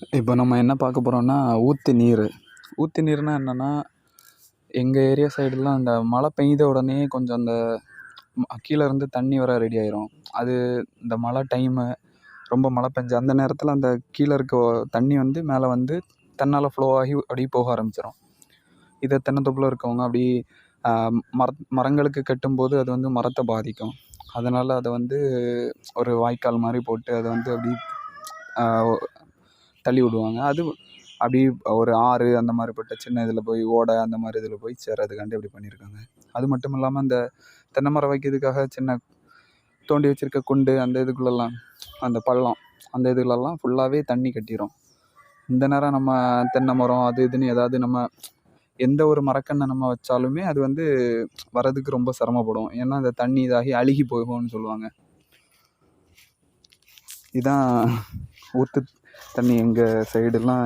இப்போ நம்ம என்ன பார்க்க போகிறோம்னா ஊற்று நீர். ஊற்று நீர்னா என்னென்னா எங்கள் ஏரியா சைடுலாம் அந்த மழை பெய்த உடனே கொஞ்சம் அந்த கீழேருந்து தண்ணி வர ரெடி ஆயிரும். அது இந்த மழை டைமு ரொம்ப மழை பெஞ்சு அந்த நேரத்தில் அந்த கீழே இருக்க தண்ணி வந்து மேலே வந்து தன்னால் ஃப்ளோ ஆகி அப்படியே போக ஆரம்பிச்சிடும் இதை தென்னந்தோப்பில் இருக்கவங்க அப்படி மர மரங்களுக்கு கட்டும்போது அது வந்து மரத்தை பாதிக்கும். அதனால் அதை வந்து ஒரு வாய்க்கால் மாதிரி போட்டு அதை வந்து அப்படி தள்ளி விடுவாங்க. அது அப்படி ஒரு ஆறு அந்த மாதிரிப்பட்ட சின்ன இதில் போய் ஓடை அந்த மாதிரி இதில் போய் சேர்றதுக்காண்டி அப்படி பண்ணியிருக்காங்க. அது மட்டும் இல்லாமல் இந்த தென்னை மரம் வைக்கிறதுக்காக சின்ன தோண்டி வச்சுருக்க குண்டு அந்த இதுக்குள்ளெல்லாம் அந்த பள்ளம் அந்த இதுலெல்லாம் ஃபுல்லாகவே தண்ணி கட்டிடும் இந்த நேரம் நம்ம தென்னை மரம் அது இதுன்னு ஏதாவது நம்ம எந்த ஒரு மரக்கண்ணை நம்ம வச்சாலுமே அது வந்து வரதுக்கு ரொம்ப சிரமப்படும். ஏன்னா அந்த தண்ணி இதாகி அழுகி போகும்னு சொல்லுவாங்க. இதான் ஊற்று தண்ணி எங்கள் சைடுலாம்